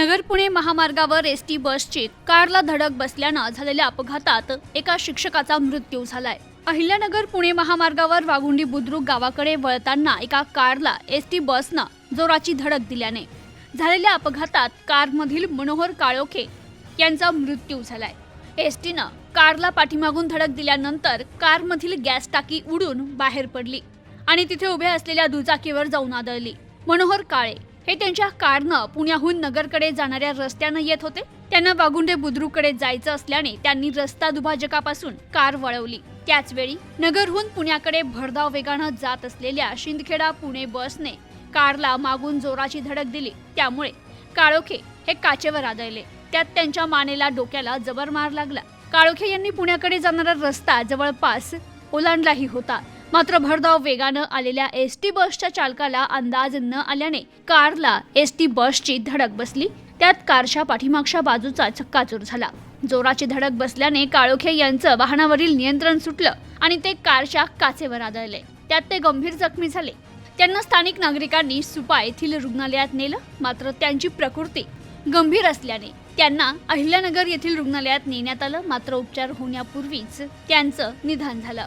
नगर पुणे महामार्गावर S T बसची कारला धडक बसल्यानं झालेल्या अपघातात एका शिक्षकाचा मृत्यू झालाय. अहिल्यानगर पुणे महामार्गावर वाघुंडी बुद्रुक गावाकडे वळताना एका कारला एस टी बसनं जोराची धडक दिल्याने झालेल्या अपघातात कारमधील मनोहर काळोखे यांचा मृत्यू झालाय. एस टीनं कारला पाठीमागून धडक दिल्यानंतर कारमधील गॅस टाकी उडून बाहेर पडली आणि तिथे उभ्या असलेल्या दुचाकीवर जाऊन आदळली. मनोहर काळे हे त्यांच्या कारनं पुण्याहून नगरकडे जाणाऱ्या रस्त्यानं येत होते. त्यांना वागुंडे बुद्रुककडे जायचं असल्याने त्यांनी रस्ता दुभाजकापासून कार वळवली. त्याचवेळी नगरहून पुण्याकडे भरधाव वेगानं जात असलेल्या शिंदखेडा पुणे बसने कारला मागून जोराची धडक दिली. त्यामुळे काळोखे हे काचेवर आदळले. त्यात त्यांच्या मानेला डोक्याला जबर मार लागला. काळोखे यांनी पुण्याकडे जाणारा रस्ता जवळपास ओलांडलाही होता. मात्र भरधाव वेगानं आलेल्या एस टी बसच्या चालकाला अंदाज न आल्याने कारला एस टी बसची धडक बसली. त्यात कारच्या पाठीमागच्या बाजूचा चक्काचूर झाला. जोराची धडक बसल्याने काळोखे यांचं वाहनावरील नियंत्रण सुटलं आणि ते कारच्या काचेवर आदळले. त्यात ते गंभीर जखमी झाले. त्यांना स्थानिक नागरिकांनी सुपा येथील रुग्णालयात नेलं. मात्र त्यांची प्रकृती गंभीर असल्याने त्यांना अहिल्यानगर येथील रुग्णालयात नेण्यात आलं. मात्र उपचार होण्यापूर्वीच त्यांचं निधन झालं.